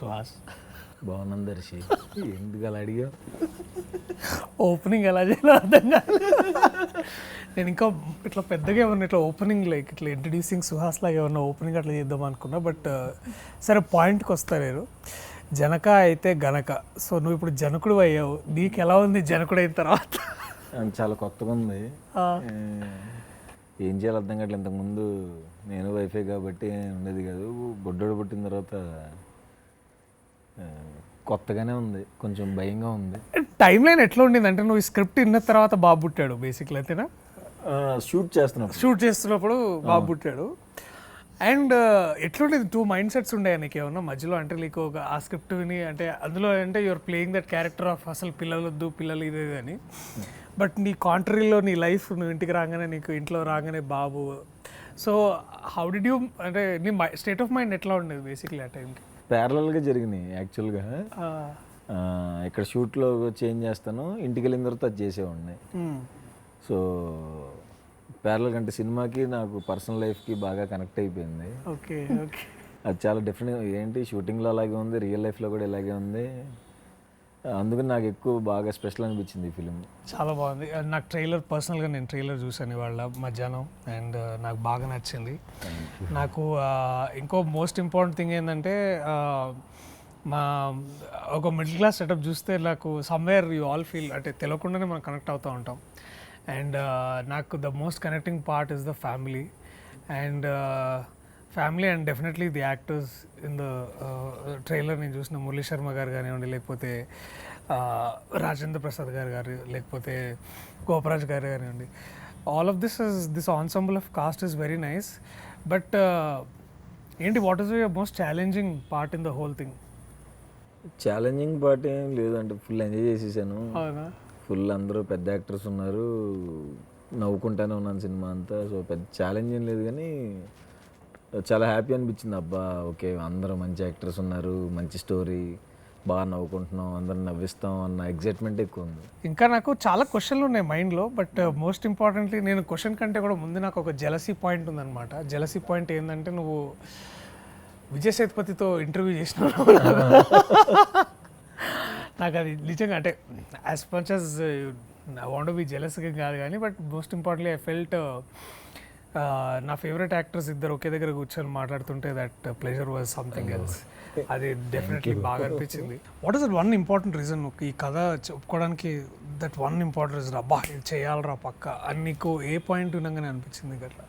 సుహాస్. బాగున్నాను దర్శి. ఎందుకు అలా అడిగా ఓపెనింగ్ ఎలా చేయాలో అర్థం కాదు నేను ఇంకా ఇట్లా పెద్దగా ఏమన్నా ఇట్లా ఓపెనింగ్ లైక్ ఇట్లా ఇంట్రడ్యూసింగ్ సుహాస్ లాగా ఏమన్నా ఓపెనింగ్ అట్లా చేద్దాం అనుకున్నా బట్ సరే పాయింట్కి వస్తా నేను. జనక అయితే గనక. సో నువ్వు ఇప్పుడు జనకుడు అయ్యావు. నీకు ఎలా ఉంది జనకుడు అయిన తర్వాత? చాలా కొత్తగా ఉంది. ఏ, చేయాలి అర్థం కావట్లేదు. ఇంతకుముందు నేను వైఫై కాబట్టి ఉండేది కాదు. బొడ్డోడు పుట్టిన తర్వాత కొత్తగానే ఉంది. కొంచెం భయంగా ఉంది. టైం లైన్ ఎట్లా ఉండింది? అంటే నువ్వు ఈ స్క్రిప్ట్ విన్న తర్వాత బాబు పుట్టాడు బేసిక్లీ అయితేనా షూట్ చేస్తున్నాం షూట్ చేస్తున్నప్పుడు బాబు పుట్టాడు. అండ్ ఎట్లుండేది టూ మైండ్ సెట్స్ ఉండే నీకు ఏమన్నా? మధ్యలో అంటే నీకు ఒక ఆ స్క్రిప్ట్ విని అంటే అందులో అంటే your playing that character of అసలు పిల్లలు వద్దు పిల్లలు ఇదే ఇది అని. బట్ నీ కాంట్రీలో నీ లైఫ్ నువ్వు ఇంటికి రాగానే నీకు ఇంట్లో రాగానే బాబు. సో హౌ డిడ్ యూ అంటే నీ స్టేట్ ఆఫ్ మైండ్ ఎట్లా ఉండేది బేసిక్లీ ఆ టైంకి? ప్యారలల్గా జరిగినాయి యాక్చువల్గా ఇక్కడ షూట్లో చేంజ్ చేస్తాను ఇంటికి వెళ్ళిన తర్వాత అది చేసేవాడిని సో ప్యారల్ కంటే సినిమాకి నాకు పర్సనల్ లైఫ్కి బాగా కనెక్ట్ అయిపోయింది. Okay okay. అది చాలా డిఫరెంట్ ఏంటి షూటింగ్లో అలాగే ఉంది రియల్ లైఫ్లో కూడా ఇలాగే ఉంది. అందుకని నాకు ఎక్కువ బాగా స్పెషల్ అనిపించింది ఈ ఫిలిం. చాలా బాగుంది. Uh, నాకు ట్రైలర్ పర్సనల్గా నేను ట్రైలర్ చూసాను ఇవాళ మధ్యాహ్నం అండ్ uh, నాకు బాగా నచ్చింది. నాకు uh, ఇంకో మోస్ట్ ఇంపార్టెంట్ థింగ్ ఏంటంటే మా ఒక మిడిల్ క్లాస్ సెటప్ చూస్తే నాకు సమ్వేర్ యూ ఆల్ ఫీల్ అంటే తెలియకుండానే మనం కనెక్ట్ అవుతూ ఉంటాం. అండ్ నాకు the most connecting part is the family and family and definitely the actors in the trailer నేను చూసిన మురళీ శర్మ గారు కానివ్వండి లేకపోతే రాజేంద్ర ప్రసాద్ గారు గారు లేకపోతే గోపరాజ్ గారు కానివ్వండి. All of this is this ensemble of cast is very nice but ఏంటి what is your most challenging part in the whole thing challenging part ఏం లేదంటే ఫుల్ ఎంజాయ్ చేసేసాను. ఫుల్ అందరూ పెద్ద యాక్టర్స్ ఉన్నారు నవ్వుకుంటానే ఉన్నాను సినిమా అంతా సో పెద్ద ఛాలెంజ్ ఏం లేదు కానీ చాలా హ్యాపీ అనిపించింది. అబ్బా ఓకే అందరూ మంచి యాక్టర్స్ ఉన్నారు మంచి స్టోరీ బాగా నవ్వుకుంటున్నాం అందరం నవ్విస్తాం అన్న ఎగ్జైట్మెంట్ ఎక్కువ ఉంది. ఇంకా నాకు చాలా క్వశ్చన్లు ఉన్నాయి మైండ్లో బట్ మోస్ట్ ఇంపార్టెంట్లీ నేను క్వశ్చన్ కంటే కూడా ముందు నాకు ఒక జెలసీ పాయింట్ ఉందన్నమాట. జెలసీ పాయింట్ ఏంటంటే నువ్వు విజయ్ సేతుపతితో ఇంటర్వ్యూ చేసినావు. నాకు అది నిజంగా అంటే as much as I want be జెలస్గా కాదు కానీ but most importantly I felt నా ఫేవరెట్ యాక్టర్స్ ఇద్దరు ఒకే దగ్గర కూర్చొని మాట్లాడుతుంటే that pleasure was something else అది డెఫినెట్లీ బాగా అనిపించింది. What is that one important reason ఈ కథ చెప్పుకోవడానికి దట్ వన్ ఇంపార్టెంట్ రీజన్ అబ్బా ఇది చేయాలరా పక్క. అని నీకు ఏ పాయింట్ వినగానే అనిపించింది అట్లా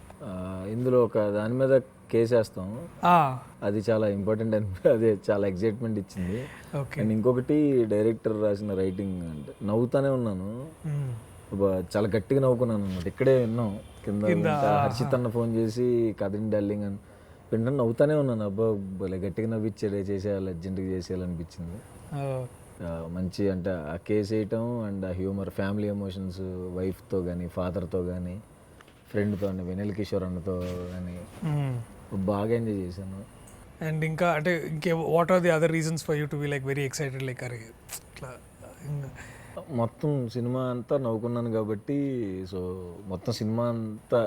ఇందులో ఒక దాని మీద కేసు వేస్తాం. అది చాలా ఇంపార్టెంట్ అని అదే చాలా ఎగ్జైట్మెంట్ ఇచ్చింది. ఓకే అండ్ ఇంకొకటి డైరెక్టర్ రాసిన రైటింగ్ అంటే నవ్వుతానే ఉన్నాను. అబ్బా, చాలా గట్టిగా నవ్వుకున్నాను అనమాట ఇక్కడే విన్నాం. కింద హర్షిత్ ఫోన్ చేసి కథని డార్లింగ్ అని. వింటాను నవ్వుతానే ఉన్నాను. అబ్బా భలే గట్టిగా నవ్విచ్చాడే చేసేయాలి అర్జెంట్గా చేసేయాలనిపించింది మంచి అంటే ఆ కేసు వేయటం అండ్ ఆ హ్యూమర్ ఫ్యామిలీ ఎమోషన్స్ వైఫ్తో కానీ ఫాదర్తో కానీ ఫ్రెండ్తో అండి వెనెల్ కిషోర్ అన్నతో కానీ బాగా ఎంజాయ్ చేశాను. అండ్ ఇంకా అంటే ఇంకే what are the other reasons for you to be like very excited like అరే ఇట్లా ఇంకా- మొత్తం సినిమా అంతా నవ్వుకున్నాను కాబట్టి సో మొత్తం సినిమా అంతా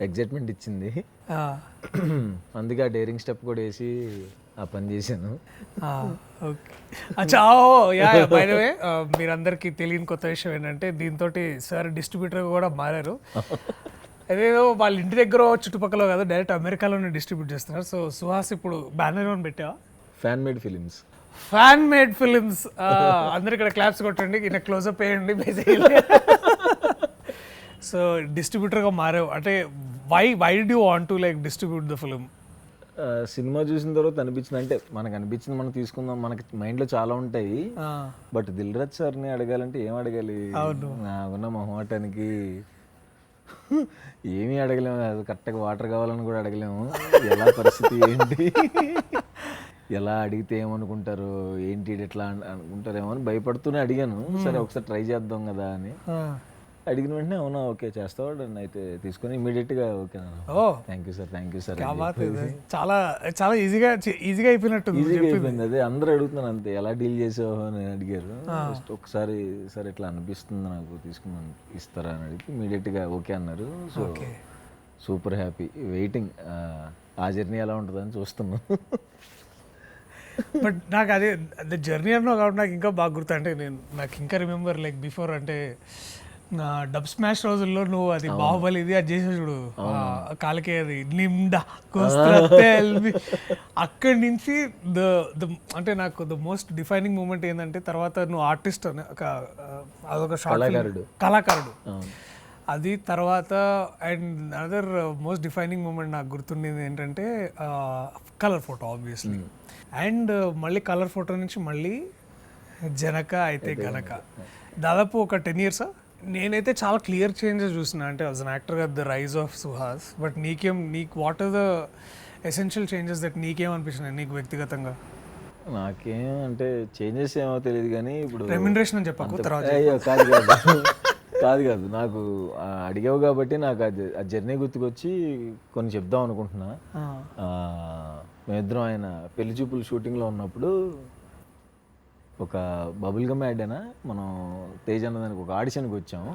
ఎగ్జైట్మెంట్ ఇచ్చింది. అందుకే ఆ డేరింగ్ స్టెప్ కూడా వేసి ఆ పని చేశాను. ఆ, ఓకే. అచ్చా oh yeah by the way మీరందరికీ తెలియని కొత్త విషయం ఏంటంటే దీంతో సార్ డిస్ట్రిబ్యూటర్ కూడా మారారు. అదేదో వాళ్ళ ఇంటి దగ్గర చుట్టుపక్కల కాదు డైరెక్ట్ అమెరికాలోనే డిస్ట్రిబ్యూట్ చేస్తున్నారు. సో సుహాస్ ఇప్పుడు బ్యానర్ అని పెట్టావా? Fan made films fan made films అందరు ఇక్కడ క్లాప్స్ కొట్టండి ఈయన క్లోజప్ వేయండి బేసికలీ సో డిస్ట్రిబ్యూటర్గా మారావు. అంటే why why did want to like distribute the film cinema చూసిన తర్వాత అనిపించింది. అంటే మనకు అనిపించింది మనం తీసుకుందాం. మనకి మైండ్లో చాలా ఉంటాయి. బట్ దిల్ రాజ్ సార్ని అడగాలంటే ఏం అడగాలి? నాకున్న మొహమాటానికి ఏమీ అడగలేము. కరెక్ట్గా వాటర్ కావాలని కూడా అడగలేము. ఎలా పరిస్థితి ఏంటి? ఎలా అడిగితే ఏమనుకుంటారు ఏంటి ఎట్లా అన్- అనుకుంటారేమో అని భయపడుతూనే అడిగాను. సరే ఒకసారి ట్రై చేద్దాం కదా అని. అడిగిన వెంటనే అవునా ఓకే చేస్తావాడు అయితే తీసుకొని ఇమీడియట్గా okay oh. Thank you sir thank you sir. చాలా చాలా ఈజీగా ఈజీగా అయిపోయినట్టుంది ఈజీగా అయిపోయింది. అదే అందరూ అడుగుతున్నాను అంతే ఎలా డీల్ చేసావు? అని అడిగారు. జస్ట్ ఒకసారి సరే ఇట్లా అనిపిస్తుంది నాకు తీసుకున్నాను ఇస్తారా? అని అడిగితే ఇమీడియట్గా ఓకే అన్నారు. So super happy. వెయిటింగ్ ఆ జర్నీ ఎలా ఉంటుందని చూస్తున్నాం. బట్ నాకు అదే ద జర్నీ అన్నావు కాబట్టి నాకు ఇంకా బాగా గుర్తు. అంటే నేను నాకు ఇంకా రిమెంబర్ లైక్ బిఫోర్ అంటే నా డబ్ స్మాష్ రోజుల్లో నువ్వు అది బాహుబలి ఇది అది చేసే చూడు. కాలికే అది. కోస్తే అక్కడి నుంచి ద ద అంటే నాకు ద మోస్ట్ డిఫైనింగ్ మూమెంట్ ఏంటంటే తర్వాత నువ్వు ఆర్టిస్ట్ అని ఒక అదొక షార్ట్ కళాకారుడు. అది తర్వాత and other most defining moment నాకు గుర్తుండేది ఏంటంటే కలర్ ఫోటో ఆబ్వియస్లీ అండ్ మళ్ళీ కలర్ ఫోటో నుంచి మళ్ళీ జనక అయితే గనక. దాదాపు ఒక టెన్ ఇయర్స్ నేనైతే చాలా క్లియర్ చేంజెస్ చూసిన. అంటే యాజ్ అన్ యాక్టర్గా the rise of Suhas but నీకేం నీకు what are the essential changes that నీకేం అనిపించినాయి నీకు వ్యక్తిగతంగా? నాకేం అంటే చేంజెస్ ఏమో తెలియదు కానీ ఇప్పుడు రెమ్యునరేషన్ అని చెప్పకు తర్వాత కాదు కాదు. నాకు అడిగావు కాబట్టి నాకు ఆ జర్నీ గుర్తుకొచ్చి కొన్ని చెప్దాం అనుకుంటున్నా. మేమిద్దరం ఆయన పెళ్ళి చూపులు షూటింగ్లో ఉన్నప్పుడు ఒక బబుల్ గమ్ యాడేనా మనం తేజ్ అన్నదానికి ఒక ఆడిషన్కి వచ్చాము.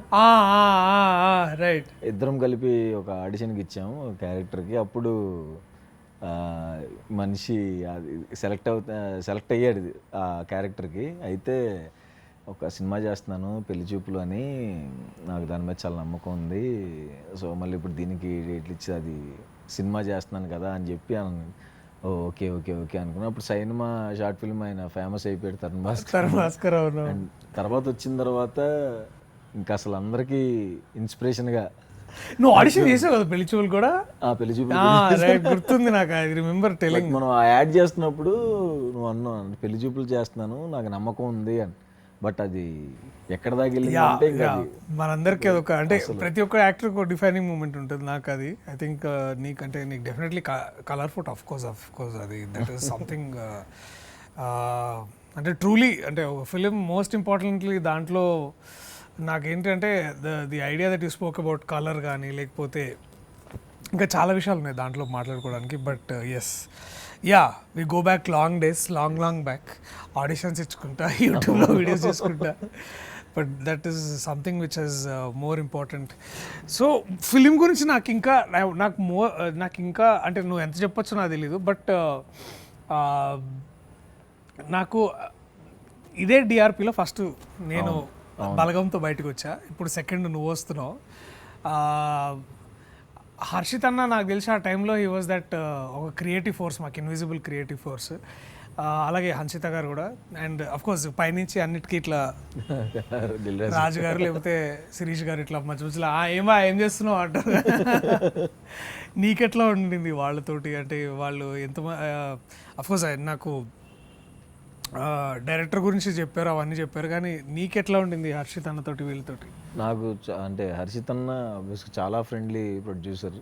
రైట్. ఇద్దరం కలిపి ఒక ఆడిషన్కి ఇచ్చాము క్యారెక్టర్కి. అప్పుడు మనిషి అది సెలెక్ట్ అవుతా సెలెక్ట్ అయ్యాడు ఆ క్యారెక్టర్కి. అయితే ఒక సినిమా చేస్తున్నాను పెళ్ళి చూపులు అని. నాకు దాని మీద చాలా నమ్మకం ఉంది. సో మళ్ళీ ఇప్పుడు దీనికి డేట్లు ఇచ్చి అది సినిమా చేస్తున్నాను కదా అని చెప్పి ఓ ఓకే ఓకే ఓకే అనుకున్నా. అప్పుడు సినిమా షార్ట్ ఫిల్మ్ ఆయన ఫేమస్ అయిపోయాడు తరుణ్ భాస్కర్. భాస్కర్ తర్వాత వచ్చిన తర్వాత ఇంకా అసలు అందరికీ ఇన్స్పిరేషన్గా నువ్వు ఆడిషన్ చేసావు కదా పెళ్ళి చూపులు కూడా? ఆ పెళ్ళి చూపులు గుర్తుంది నాకు. ఐ రిమెంబర్ టెలింగ్ మనం ఆ యాడ్ చేస్తున్నప్పుడు నువ్వు అన్నావు పెళ్ళి చూపులు చేస్తున్నాను నాకు నమ్మకం ఉంది అని. బట్ అది ఎక్కడ అంటే ఇంకా అది మనందరికీ అదొక అంటే ప్రతి ఒక్క యాక్టర్ ఒక డిఫైనింగ్ మూమెంట్ ఉంటుంది నాకు అది. ఐ థింక్ నీకంటే నీకు definitely colour photo of course of course అది. దట్ ఈస్ సంథింగ్ అంటే ట్రూలీ అంటే ఒక ఫిలిం మోస్ట్ ఇంపార్టెంట్లీ దాంట్లో నాకేంటంటే the the idea that you spoke about colour కానీ లేకపోతే ఇంకా చాలా విషయాలు ఉన్నాయి దాంట్లో మాట్లాడుకోవడానికి. But yes yeah we go back long days long long back auditions ఇచ్చుకుంటా యూట్యూబ్లో వీడియోస్ చేసుకుంటా. But that is something which is more important so film గురించి నాకు ఇంకా నాకు మో నాకు ఇంకా అంటే నువ్వు ఎంత చెప్పొచ్చో నాకు తెలీదు. బట్ నాకు ఇదే డిఆర్పిలో ఫస్ట్ నేను బలగంతో బయటకు వచ్చా. ఇప్పుడు సెకండ్ నువ్వు వస్తున్నావు. హర్షిత్ అన్న నాకు తెలిసి ఆ టైంలో హీ వాజ్ దట్ ఒక క్రియేటివ్ ఫోర్స్ మాకు ఇన్విజిబుల్ క్రియేటివ్ ఫోర్స్ అలాగే హన్షిత గారు కూడా. అండ్ అఫ్ కోర్స్ పైనుంచి అన్నిటికీ ఇట్లా రాజు. గారు లేకపోతే శిరీష్ గారు ఇట్లా మధ్య మధ్యలో "ఆ, ఏమా ఏం చేస్తున్నావు? అంటారు. నీకెట్లా ఉండింది వాళ్ళతోటి? అంటే వాళ్ళు ఎంత అఫ్కోర్స్ నాకు డైరెక్టర్ గురించి చెప్పారు అవన్నీ చెప్పారు కానీ నీకెట్లా ఉండింది హర్షిత్ అన్నతోటి వీళ్ళతోటి? నాకు చ- అంటే హర్షిత్ అన్న చాలా ఫ్రెండ్లీ ప్రొడ్యూసర్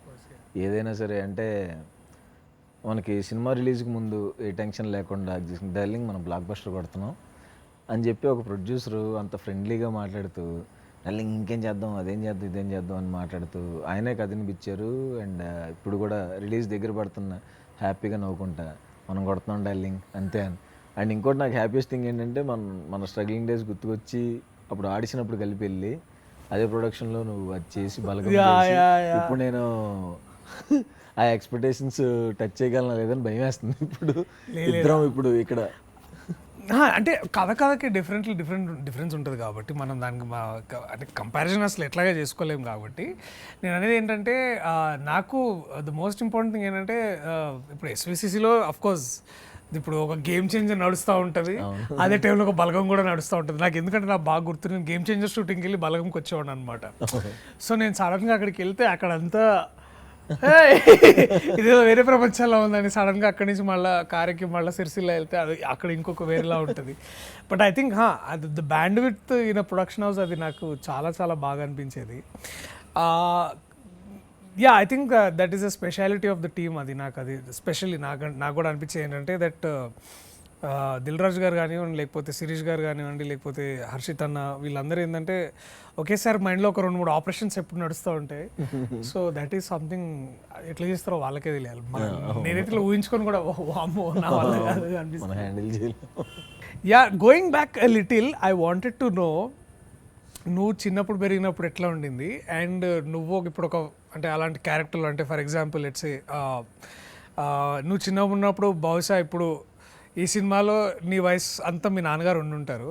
ఏదైనా సరే అంటే మనకి సినిమా రిలీజ్కి ముందు ఏ టెన్షన్ లేకుండా డార్లింగ్ మనం బ్లాక్ బస్టర్ కొడుతున్నాం అని చెప్పి ఒక ప్రొడ్యూసర్ అంత ఫ్రెండ్లీగా మాట్లాడుతూ డార్లింగ్ ఇంకేం చేద్దాం? అదేం చేద్దాం? ఇదేం చేద్దాం? అని మాట్లాడుతూ ఆయనే కథనిపించారు అండ్ ఇప్పుడు కూడా రిలీజ్ దగ్గర పడుతున్న హ్యాపీగా నవ్వుకుంటా. మనం కొడుతున్నాం డార్లింగ్ అంతే అని. అండ్ ఇంకోటి నాకు హ్యాపీయెస్ట్ థింగ్ ఏంటంటే మన మన స్ట్రగ్లింగ్ డేస్ గుర్తుకొచ్చి అప్పుడు ఆడిషన్ అప్పుడు కలిపి వెళ్ళి అదే ప్రొడక్షన్లో నువ్వు అది చేసి బలగం ఇప్పుడు నేను ఆ ఎక్స్పెక్టేషన్స్ టచ్ చేయగలనా లేదని భయం వేస్తుంది ఇప్పుడు ఇద్దరం ఇప్పుడు ఇక్కడ. అంటే కథ కథకి డిఫరెంట్లీ డిఫరెంట్ డిఫరెన్స్ ఉంటుంది కాబట్టి మనం దానికి అంటే కంపారిజన్ అసలు ఎట్లాగే చేసుకోలేము కాబట్టి నేను అనేది ఏంటంటే నాకు ద మోస్ట్ ఇంపార్టెంట్ థింగ్ ఏంటంటే ఇప్పుడు ఎస్విసిసిలో అఫ్ కోర్స్ ఇప్పుడు ఒక గేమ్ చేంజర్ నడుస్తూ ఉంటుంది. అదే టైంలో ఒక బలగం కూడా నడుస్తూ ఉంటుంది. నాకు ఎందుకంటే నాకు బాగా గుర్తు నేను గేమ్ చేంజర్ షూటింగ్కి వెళ్ళి బలగంకి వచ్చేవాడు అనమాట సో నేను సడన్గా అక్కడికి వెళ్తే అక్కడంతా "ఏయ్, ఇదేదో వేరే ప్రపంచంలో ఉందని సడన్గా అక్కడి నుంచి మళ్ళీ కారెక్కి మళ్ళీ సిరిసిల్ల వెళ్తే అది అక్కడ ఇంకొక వేరేలా ఉంటుంది. బట్ ఐ థింక్ అది the band with in production house అది నాకు చాలా చాలా బాగా అనిపించేది. Yeah I think that is a speciality of the team అది నాకు అది స్పెషల్లీ నాకు నాకు కూడా అనిపించేది ఏంటంటే దట్ దిల్ రాజు గారు కానివ్వండి లేకపోతే శిరీష్ గారు కానివ్వండి లేకపోతే హర్షిత్ అన్న వీళ్ళందరూ ఏంటంటే ఒకేసారి మైండ్లో ఒక రెండు మూడు ఆపరేషన్స్ ఎప్పుడు నడుస్తూ ఉంటాయి సో దట్ ఈస్ సంథింగ్ ఎట్లా చేస్తారో వాళ్ళకే తెలియాలి. నేనైతే ఊహించుకొని కూడా "ఓ, అమ్మో నా వల్ల కాదు అనిపిస్తుంది. Yeah going back little I wanted to know నువ్వు చిన్నప్పుడు పెరిగినప్పుడు ఎట్లా ఉండింది? అండ్ నువ్వు ఇప్పుడు ఒక అంటే అలాంటి క్యారెక్టర్లు అంటే ఫర్ ఎగ్జాంపుల్ ఇట్స్ నువ్వు చిన్నగా ఉన్నప్పుడు బహుశా ఇప్పుడు ఈ సినిమాలో నీ వయసు అంతా మీ నాన్నగారు ఉండుంటారు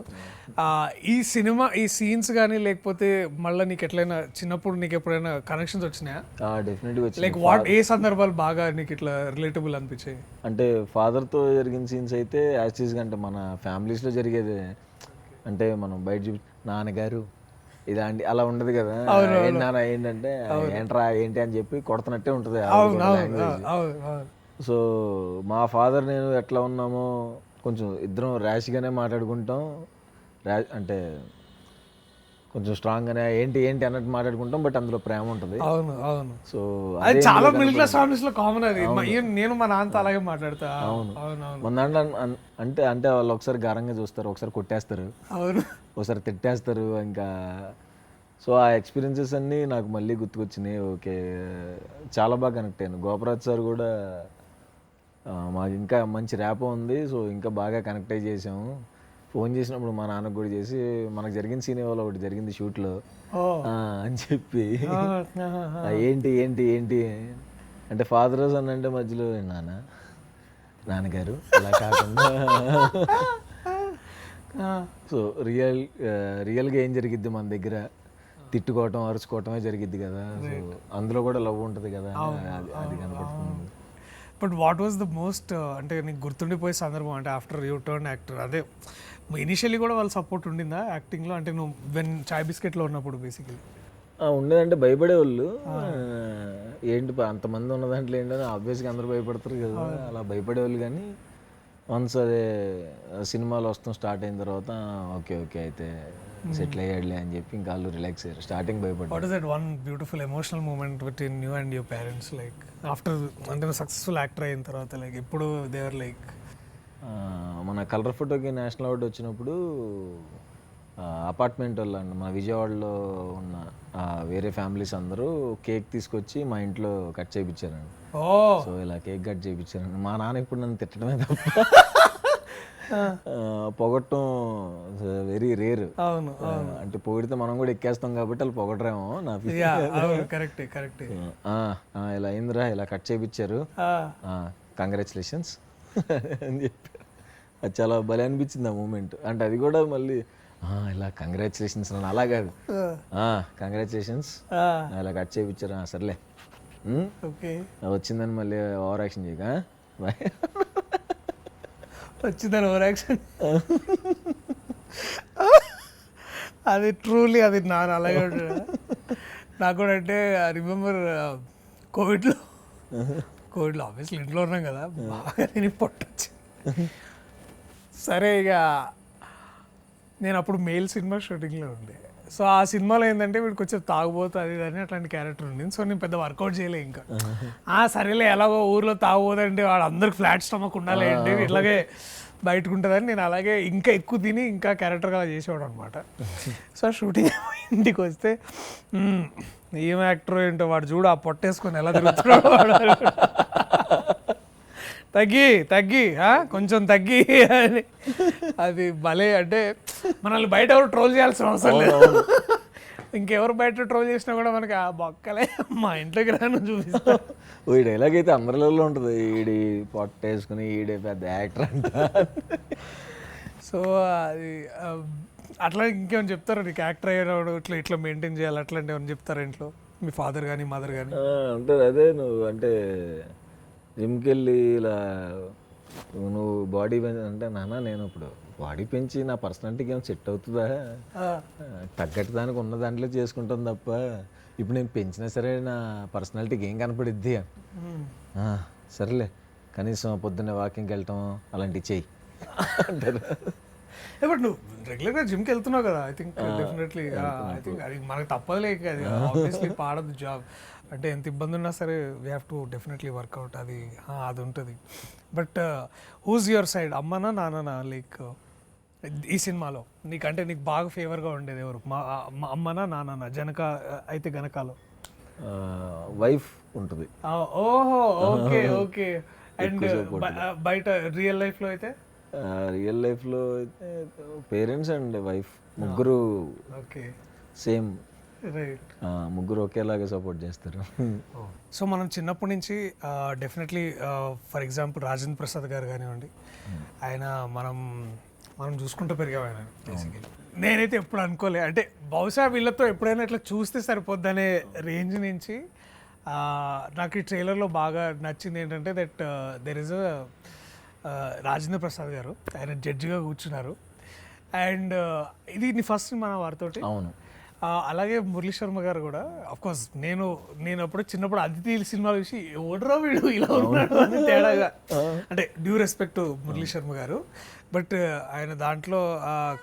ఈ సినిమా ఈ సీన్స్ కానీ లేకపోతే మళ్ళీ నీకు ఎట్లయినా చిన్నప్పుడు నీకు ఎప్పుడైనా కనెక్షన్స్ వచ్చినాయా? డెఫినెట్గా లైక్ వాట్ ఏ సందర్భాలు బాగా నీకు ఇట్లా రిలేటబుల్ అనిపించాయి? అంటే father-తో జరిగిన సీన్స్ అయితే యాక్సిస్ అంటే మన ఫ్యామిలీస్లో జరిగేది. అంటే మనం బయట చూపి నాన్నగారు ఇలాంటి అలా ఉండదు కదా. ఏంటి నాన్న ఏంటంటే ఏంట్రా ఏంటి అని చెప్పి కొడుతున్నట్టే ఉంటుంది సో మా ఫాదర్ నేను ఎట్లా ఉన్నామో కొంచెం ఇద్దరం ర్యాష్గానే మాట్లాడుకుంటాం. ర్యా అంటే కొంచెం స్ట్రాంగ్గానే ఏంటి ఏంటి అన్నట్టు మాట్లాడుకుంటాం బట్ అందులో ప్రేమ ఉంటుంది. అవును అవును. సో అది చాలా మిడిల్ క్లాస్ ఫ్యామిలీస్లో కామన్ అది. నేను మా నాన్నతో అలాగే మాట్లాడతా. అవును. అవును మన అంటే అంటే వాళ్ళు ఒకసారి గారంగా చూస్తారు ఒకసారి కొట్టేస్తారు. అవును. ఒకసారి తిట్టేస్తారు ఇంకా. సో ఆ ఎక్స్పీరియన్సెస్ అన్నీ నాకు మళ్ళీ గుర్తుకొచ్చినాయి. ఓకే. చాలా బాగా కనెక్ట్ అయ్యాను. గోపరాజ్ సార్ కూడా మాకు ఇంకా మంచి ర్యాప్ ఉంది. సో ఇంకా బాగా కనెక్ట్ అయ్యి చేసాము ఫోన్ చేసినప్పుడు మా నాన్నకు కూడా చేసి మనకు జరిగిన సీన్ ఇవాళ ఒకటి జరిగింది షూట్లో. అని చెప్పి. ఏంటి ఏంటి ఏంటి? అంటే ఫాదర్ సన్ అంటే మధ్యలో నాన్న నాన్నగారు అలా కాకుండా. సో రియల్ రియల్గా ఏం జరిగిద్ది మన దగ్గర? తిట్టుకోవటం అరుచుకోవటమే జరిగిద్ది కదా. సో అందులో కూడా లవ్ ఉంటుంది కదా. అది కనపడుతుంది. But what was the most అంటే నీకు గుర్తుండిపోయే సందర్భం? అంటే ఆఫ్టర్ యూ టర్న్ యాక్టర్ అదే ఇనిషియల్లీ కూడా వాళ్ళ సపోర్ట్ ఉండిందా యాక్టింగ్లో అంటే నువ్వు వెన్ చాయ్ బిస్కెట్లో ఉన్నప్పుడు బేసికలీ ఉండేదంటే భయపడేవాళ్ళు. ఏంటి అంతమంది ఉన్న దాంట్లో ఏంటని ఆబ్వియస్గా అందరూ భయపడతారు కదా. అలా భయపడేవాళ్ళు కానీ వన్స్ అదే సినిమాలు వస్తాం స్టార్ట్ అయిన తర్వాత ఓకే ఓకే అయితే సెటిల్ అయ్యాడులే అని చెప్పి ఇంకా వాళ్ళు రిలాక్స్ అయ్యారు. స్టార్టింగ్ భయపడ్డారు. What is that one beautiful emotional moment between you and your parents like after అంటే సక్సెస్ఫుల్ యాక్టర్ అయిన తర్వాత లైక్ ఎప్పుడు దేవర్ లైక్ మన కలర్ ఫోటోకి నేషనల్ అవార్డు వచ్చినప్పుడు అపార్ట్మెంట్ వాళ్ళు అండి మన విజయవాడలో ఉన్న వేరే ఫ్యామిలీస్ అందరూ కేక్ తీసుకొచ్చి మా ఇంట్లో కట్ చేయించారండి సో ఇలా కేక్ కట్ చేయించారండి మా నాన్న ఇప్పుడు నన్ను తిట్టడమే తప్ప. పొగట్టం వెరీ రేర్ అవును అంటే పొగిడితే మనం కూడా ఎక్కేస్తాం కాబట్టి వాళ్ళు పొగడరేమో నా కరెక్టే కరెక్టే ఇలా అయిందిరా ఇలా కట్ చేయించారు కంగ్రాచులేషన్స్ అని చెప్పి. అది చాలా భలే అనిపించింది ఆ మూమెంట్ అంటే అది కూడా మళ్ళీ "ఆ, ఇలా కంగ్రాచులేషన్స్ అలా కాదు. కంగ్రాచులేషన్స్ ఇలా కట్ చేయించారు "ఆ, సర్లే. ఓకే వచ్చిందని మళ్ళీ ఓవర్ యాక్షన్ చేయక? వచ్చిందని ఓవర్ యాక్షన్? అది ట్రూలీ అది నా అలాగే ఉంటుంది నాకు కూడా అంటే రిమెంబర్ కోవిడ్లో కోవిడ్లో ఆబ్వియస్లీ ఇంట్లో ఉన్నాం కదా బాగా నేను పొట్టొచ్చి. సరే ఇక నేను అప్పుడు మెయిల్ సినిమా షూటింగ్లో ఉండే. సో ఆ సినిమాలో ఏంటంటే వీడికి కొంచెం తాగుబోతు అది ఇది అని అట్లాంటి క్యారెక్టర్ ఉంది సో నేను పెద్ద వర్కౌట్ చేయలే ఇంకా. ఆ సరేలే ఎలాగో ఊర్లో తాగుబోదంటే వాడు అందరికి ఫ్లాట్ స్టమక్ ఉండాలి ఇట్లాగే బయటకు ఉంటుందని నేను అలాగే ఇంకా ఎక్కువ తిని ఇంకా క్యారెక్టర్గా చేసేవాడు అనమాట సో షూటింగ్ ఇంటికి వస్తే "మ్మ్, ఏం యాక్టర్ ఏంటో వాడు చూడు ఆ పొట్టేసుకొని ఎలా తిరుగుతున్నాడు వాడు." తగ్గి తగ్గి? కొంచెం తగ్గి అని. అది భలే అంటే మనల్ని బయట ఎవరు ట్రోల్ చేయాల్సిన అవసరం లేదు. ఇంకెవరు బయట ట్రోల్ చేసినా కూడా మనకి ఆ బొక్కలే మా ఇంట్లోకి రాను చూపిస్తాం. ఈ డైలాగ్ అయితే అందరిలో ఉంటుంది. ఈడి పొట్ట వేసుకుని ఈడే పెద్ద యాక్టర్ అంట. సో అది అట్లా ఇంకేమైనా చెప్తారా? నీకు యాక్టర్ అయ్యేవాడు ఇట్లా ఇట్లా మెయింటైన్ చేయాలి అట్లాంటి ఏమైనా చెప్తారా ఇంట్లో? మీ ఫాదర్ కానీ మదర్ కానీ అంటే అదే నువ్వు అంటే జిమ్కి వెళ్ళి ఇలా నువ్వు బాడీ అంటే నాన్న నేను ఇప్పుడు బాడీ పెంచి నా పర్సనాలిటీకి ఏమైనా సెట్ అవుతుందా? తగ్గట్టు దానికి ఉన్న దాంట్లో చేసుకుంటాం తప్ప ఇప్పుడు నేను పెంచినా సరే నా పర్సనాలిటీకి ఏం కనపడిద్ది? సరేలే. కనీసం పొద్దున్నే వాకింగ్కి వెళ్ళటం అలాంటివి చెయ్యి. అంటారు బట్ నువ్వు రెగ్యులర్గా జిమ్కి వెళ్తున్నావు కదా I think definitely I think అది మనకు తప్పదులే ఇక అది. ఆబ్వియస్లీ పాడదు జాబ్ అంటే ఎంత ఇబ్బంది ఉన్నా సరే we have to definitely work out అది అది ఉంటుంది. బట్ హూజ్ యువర్ సైడ్ అమ్మనా నాన్ననా? లైక్ ఈ సినిమాలో నీకంటే నీకు బాగా ఫేవర్గా ఉండేది ఎవరు? మా అమ్మనా నాన్ననా? జనక అయితే గనకాలో. వైఫ్ ఉంటుంది. ఓహో ఓకే ఓకే. అండ్ బయట రియల్ లైఫ్లో అయితే? రియల్ లైఫ్లో అయితే పేరెంట్స్ అండ్ వైఫ్ ముగ్గురు ఓకే. సేమ్ రైట్ ముగ్గురు ఒకేలాగా సపోర్ట్ చేస్తారు. సో మనం చిన్నప్పటి నుంచి definitely for example Rajendra Prasad garu కానివ్వండి ఆయన మనం మనం చూసుకుంటూ పెరిగాం ఆయన బేసికలీ నేనైతే ఎప్పుడు అనుకోలే. అంటే బహుశా వీళ్ళతో ఎప్పుడైనా ఇట్లా చూస్తే సరిపోద్దనే రేంజ్ నుంచి నాకు ఈ ట్రైలర్లో బాగా నచ్చింది ఏంటంటే that there is Rajendra Prasad garu. ఆయన జడ్జిగా కూర్చున్నారు. అండ్ ఇది ఫస్ట్ మన వారితోటి? అవును. అలాగే మురళీ శర్మ గారు కూడా. అఫ్ కోర్స్ నేను నేను అప్పుడు చిన్నప్పుడు అతిథి సినిమా చూసి ఎవడరా వీడు? ఇలా ఉన్నాడు అని తేడాగా. అంటే డ్యూ రెస్పెక్ట్ మురళీ శర్మ గారు. బట్ ఆయన దాంట్లో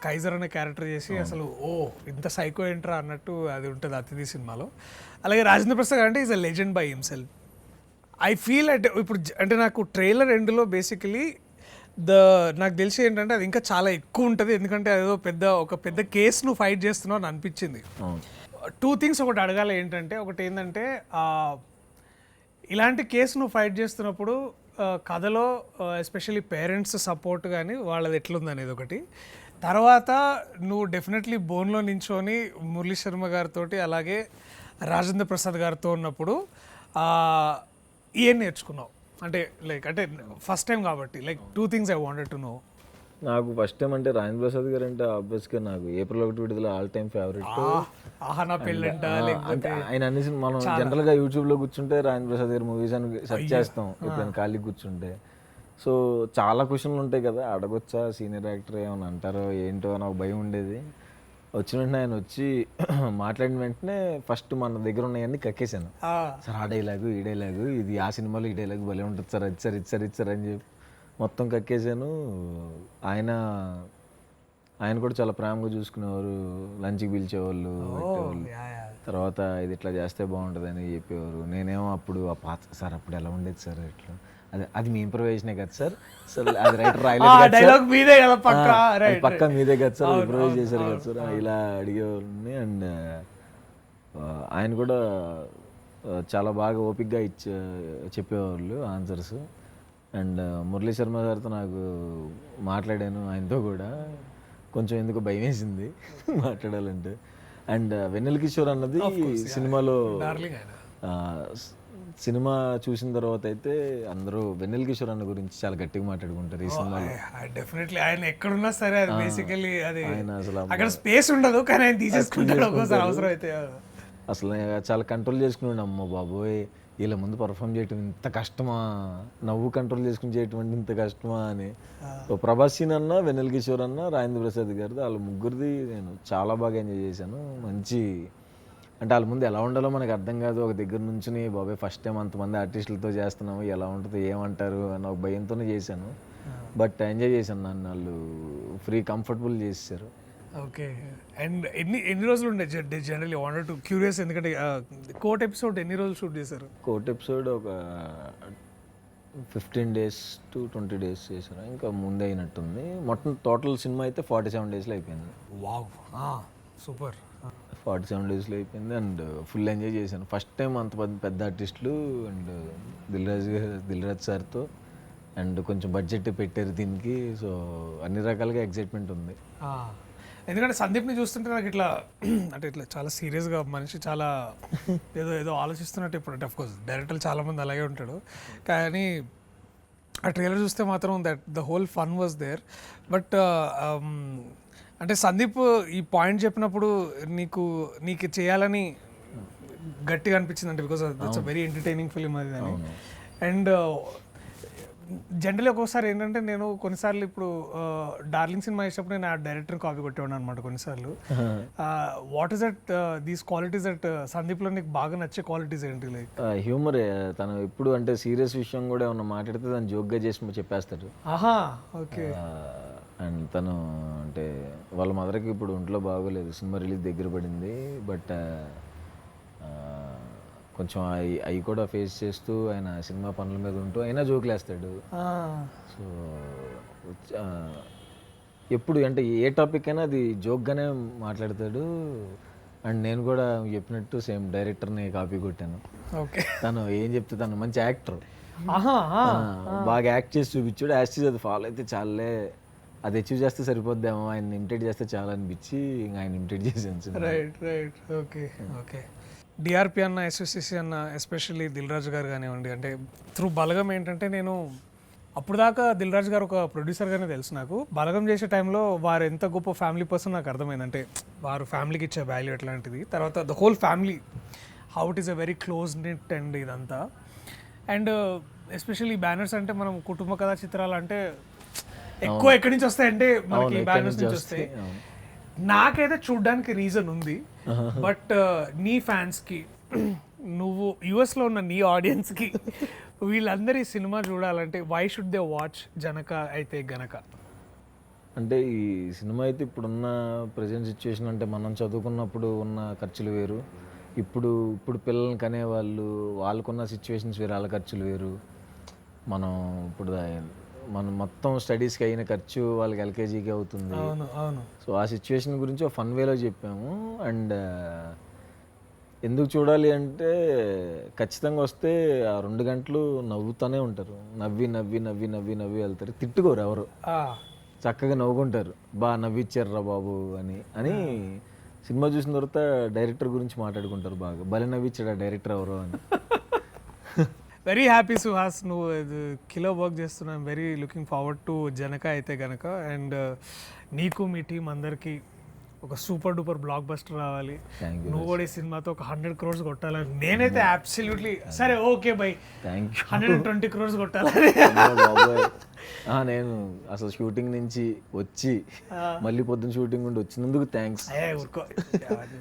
కైజర్ అనే క్యారెక్టర్ చేసి అసలు ఓ ఇంత సైకో ఏంట్రా అన్నట్టు అది ఉంటుంది అతిథి సినిమాలో. అలాగే రాజేంద్ర ప్రసాద్ అంటే is a legend by himself I feel అంటే ఇప్పుడు అంటే నాకు ట్రైలర్ ఎండ్లో బేసికలీ ద నాకు తెలిసి ఏంటంటే అది ఇంకా చాలా ఎక్కువ ఉంటుంది. ఎందుకంటే అదేదో పెద్ద ఒక పెద్ద కేసు నువ్వు ఫైట్ చేస్తున్నావు అని అనిపించింది. టూ థింగ్స్ ఒకటి అడగాలి ఏంటంటే ఒకటి ఏంటంటే ఇలాంటి కేసు నువ్వు ఫైట్ చేస్తున్నప్పుడు కథలో ఎస్పెషల్లీ పేరెంట్స్ సపోర్ట్ కానీ వాళ్ళది ఎట్లుంది అనేది ఒకటి. తర్వాత నువ్వు డెఫినెట్లీ బోన్లో నించొని మురళీ శర్మ గారితో అలాగే రాజేంద్ర ప్రసాద్ గారితో ఉన్నప్పుడు ఏం నేర్చుకున్నావు? అంటే లైక్ అంటే ఫస్ట్ టైం కాబట్టి like two things I wanted to know నాకు ఫస్ట్ టైం అంటే రాజేంద్ర ప్రసాద్ గారు అంటే ఆబ్వియస్గా నాకు ఏప్రిల్ ఒకటి విడుదల ఆల్ టైమ్ ఫేవరెట్ అంటే ఆయన అన్ని మనం జనరల్గా యూట్యూబ్లో కూర్చుంటే రాజేంద్ర ప్రసాద్ గారి మూవీస్ అని సెర్చ్ చేస్తాం ఎప్పుడైనా ఖాళీ కూర్చుంటే. సో చాలా క్వశ్చన్లు ఉంటాయి కదా అడగొచ్చా? సీనియర్ యాక్టర్ ఏమైనా అంటారో ఏంటో నాకు భయం ఉండేది. వచ్చిన వెంటనే ఆయన వచ్చి మాట్లాడిన వెంటనే ఫస్ట్ మన దగ్గర ఉన్నాయన్నీ కక్కేశాను. సార్ ఆ డైలాగు ఈ డైలాగు ఇది ఆ సినిమాలో ఈ డైలాగ్ భలే ఉంటుంది సార్ అది సార్ ఇది సార్ ఇది సార్ అని చెప్పి మొత్తం కక్కేసాను ఆయన ఆయన కూడా చాలా ప్రేమగా చూసుకునేవారు. లంచ్కి పిలిచేవాళ్ళు. తర్వాత ఇది ఇట్లా చేస్తే బాగుంటుందని చెప్పేవారు. నేనేమో అప్పుడు ఆ పాత సార్ అప్పుడు ఎలా ఉండేది సార్ ఇట్లా? అదే అది మీ ఇంప్రవైజేషనే కదా సార్? సార్ అది రైటర్ రాయలేదు డైలాగ్ మీదే కదా పక్క. పక్కా మీదే కదా సార్ ఇంప్రూవైజ్ చేశారు కదా సార్. ఇలా అడిగేవాళ్ళని అండ్ ఆయన కూడా చాలా బాగా ఓపిక్గా ఇచ్చే చెప్పేవాళ్ళు ఆన్సర్స్ అండ్ మురళీ శర్మ గారితో నాకు మాట్లాడాను ఆయనతో కూడా. కొంచెం ఎందుకు భయం వేసింది మాట్లాడాలంటే. అండ్ వెన్నెల కిషోర్ అన్నది సినిమాలో సినిమా చూసిన తర్వాత అయితే అందరూ వెన్నెల కిషోర్ అన్న గురించి చాలా గట్టిగా మాట్లాడుకుంటారు ఈ సినిమాలో. డెఫినెట్లీ ఆయన ఎక్కడున్నా సరే అది బేసికలీ అది అక్కడ స్పేస్ ఉండదు కానీ ఆయన తీసేసుకుంటాడు ఒక్కోసారి అవసరం అయితే అసలు చాలా కంట్రోల్ చేసుకున్నాడు అమ్మో బాబోయ్. వీళ్ళ ముందు పర్ఫామ్ చేయటం ఇంత కష్టమా? నవ్వు కంట్రోల్ చేసుకుని చేయటం అంటే ఇంత కష్టమా అని. ప్రభాస్ సీన్ అన్న వెన్నెల కిషోర్ అన్న రాజేంద్ర ప్రసాద్ గారిది వాళ్ళ ముగ్గురిది నేను చాలా బాగా ఎంజాయ్ చేశాను. మంచి అంటే వాళ్ళ ముందు ఎలా ఉండాలో మనకు అర్థం కాదు. ఒక దగ్గర నుంచి బాబాయ్ ఫస్ట్ టైం అంతమంది ఆర్టిస్టులతో చేస్తున్నాము ఎలా ఉంటుంది ఏమంటారు అని ఒక భయంతోనే చేశాను. బట్ ఎంజాయ్ చేశాను నన్ను. వాళ్ళు ఫ్రీ కంఫర్టబుల్ చేశారు ఓకే అండ్ ఎన్ని ఎన్ని రోజులు ఉండే జనరల్లీ? వాంటెడ్ టు క్యూరియస్ ఎందుకంటే కోట్ ఎపిసోడ్ ఎన్ని రోజులు షూట్ చేశారు? కోట్ ఎపిసోడ్ ఒక fifteen days to twenty days చేశారు ఇంకా ముందే అయినట్టుంది మొత్తం టోటల్ సినిమా అయితే ఫార్టీ సెవెన్ డేస్లో అయిపోయింది. వావ్ సూపర్ ఫార్టీ సెవెన్ డేస్లో అయిపోయింది. అండ్ ఫుల్ ఎంజాయ్ చేశాను. ఫస్ట్ టైం అంత పెద్ద పెద్ద ఆర్టిస్టులు అండ్ దిల్రాజ్ దిల్రాజ్ సార్తో. అండ్ కొంచెం బడ్జెట్ పెట్టారు దీనికి. సో అన్ని రకాలుగా ఎగ్జైట్మెంట్ ఉంది. ఎందుకంటే సందీప్ని చూస్తుంటే నాకు ఇట్లా అంటే ఇట్లా చాలా సీరియస్గా మనిషి చాలా ఏదో ఏదో ఆలోచిస్తున్నట్టు ఇప్పుడు. అంటే అఫ్కోర్స్ డైరెక్టర్ చాలామంది అలాగే ఉంటాడు. కానీ ఆ ట్రైలర్ చూస్తే మాత్రం that the whole fun was there but అంటే సందీప్ ఈ పాయింట్ చెప్పినప్పుడు నీకు నీకు చేయాలని గట్టిగా అనిపించింది అంటే because that's a very entertaining film అది అని. అండ్ జనరల్లీ ఒక్కొక్కసారి ఏంటంటే నేను కొన్నిసార్లు ఇప్పుడు డార్లింగ్ సినిమా చేసినప్పుడు నేను ఆ డైరెక్టర్ కాపీ కొట్టేవాడు అనమాట కొన్నిసార్లు. What is that these qualities that సందీప్లో నీకు బాగా నచ్చే క్వాలిటీస్ ఏంటి లైక్ హ్యూమర్ తను ఎప్పుడు అంటే సీరియస్ విషయం కూడా ఏమన్నా మాట్లాడితే తను జోక్గా చేసి చెప్పేస్తాడు. ఆహా ఓకే అండ్ తను అంటే వాళ్ళ మదర్కి ఇప్పుడు ఒంట్లో బాగోలేదు సినిమా రిలీజ్ దగ్గర పడింది. బట్ కొంచెం అవి అవి కూడా ఫేస్ చేస్తూ ఆయన సినిమా పనుల మీద ఉంటూ అయినా జోకులేస్తాడు సో ఆ, ఎప్పుడు అంటే ఏ టాపిక్ అయినా అది జోక్గానే మాట్లాడతాడు. అండ్ నేను కూడా చెప్పినట్టు సేమ్ డైరెక్టర్ని కాపీ కొట్టాను. ఓకే. తను ఏం చెప్తే తను మంచి యాక్టర్. బాగా యాక్ట్ చేసి చూపించాడు. యాక్ట్ అది ఫాలో అయితే చాలే అది అచీవ్ చేస్తే సరిపోద్దేమో ఆయన ఇమిటేట్ చేస్తే చాలా అనిపించి ఇంకా ఆయన ఇమిటేట్ చేసాను right right okay okay DRP అన్న ఎస్ఎస్సిసి అన్న ఎస్పెషల్లీ దిల్ రాజు గారు కానివ్వండి అంటే త్రూ బలగం ఏంటంటే నేను అప్పుడు దాకా దిల్ రాజు గారు ఒక ప్రొడ్యూసర్గానే తెలుసు నాకు. బలగం చేసే టైంలో వారు ఎంత గొప్ప ఫ్యామిలీ పర్సన్ నాకు అర్థమైంది అంటే వారు ఫ్యామిలీకి ఇచ్చే వాల్యూ ఎట్లాంటిది తర్వాత the whole family how it is a very close knit and ఇదంతా. అండ్ ఎస్పెషల్లీ బ్యానర్స్ అంటే మనం కుటుంబ కథా చిత్రాలు అంటే ఎక్కువ ఎక్కడి నుంచి వస్తాయంటే మనకి బ్యానర్స్ నుంచి వస్తాయి. నాకైతే చూడడానికి రీజన్ ఉంది. బట్ నీ ఫ్యాన్స్కి నువ్వు యుఎస్లో ఉన్న నీ ఆడియన్స్కి వీళ్ళందరి సినిమా చూడాలంటే why should they watch Janaka Aithe Ganaka? అంటే ఈ సినిమా అయితే ఇప్పుడున్న ప్రజెంట్ సిచ్యువేషన్ అంటే మనం చదువుకున్నప్పుడు ఉన్న ఖర్చులు వేరు. ఇప్పుడు ఇప్పుడు పిల్లల్ని కనేవాళ్ళు వాళ్ళకున్న సిచ్యువేషన్స్ వేరు వాళ్ళ ఖర్చులు వేరు. మనం ఇప్పుడు మనం మొత్తం స్టడీస్కి అయిన ఖర్చు వాళ్ళకి ఎల్కేజీకి అవుతుంది. అవును అవును. సో ఆ సిచ్యువేషన్ గురించి ఫన్ వేలో చెప్పాము. అండ్ ఎందుకు చూడాలి అంటే ఖచ్చితంగా వస్తే ఆ రెండు గంటలు నవ్వుతూనే ఉంటారు. నవ్వి నవ్వి నవ్వి నవ్వి నవ్వి వెళ్తారు. తిట్టుకోరు ఎవరు. చక్కగా నవ్వుకుంటారు. బా నవ్విచ్చారురా బాబు అని అని సినిమా చూసిన తర్వాత డైరెక్టర్ గురించి మాట్లాడుకుంటారు బాగా. భలే నవ్విచ్చాడు ఆ డైరెక్టర్ ఎవరు అని. వెరీ హ్యాపీ సుహాస్ నువ్వు ఇది కిలో వర్క్ చేస్తున్నాం very looking forward to Janaka Aithe Ganaka. And నీకు మీ టీం అందరికీ ఒక సూపర్ డూపర్ బ్లాక్ బస్టర్ రావాలి నువ్వు కూడా ఈ సినిమాతో ఒక హండ్రెడ్ క్రోర్స్ కొట్టాలని నేనైతే అబ్సల్యూట్లీ సరే okay by hundred twenty crores కొట్టాలని. నేను అసలు షూటింగ్ నుంచి వచ్చి మళ్ళీ పొద్దున్న షూటింగ్ ఉండి వచ్చినందుకు థ్యాంక్స్ ఏ ఊరుకో.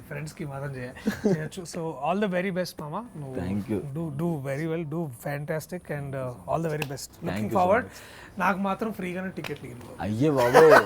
ఫ్రెండ్స్కి మాత్రం చేయ- చేయొచ్చు. So all the very best మామ. Thank you do do very well do fantastic and all the very best looking forward నాకు మాత్రం ఫ్రీగానే టికెట్ ఇవ్వండి అయ్యే బాబాయ్.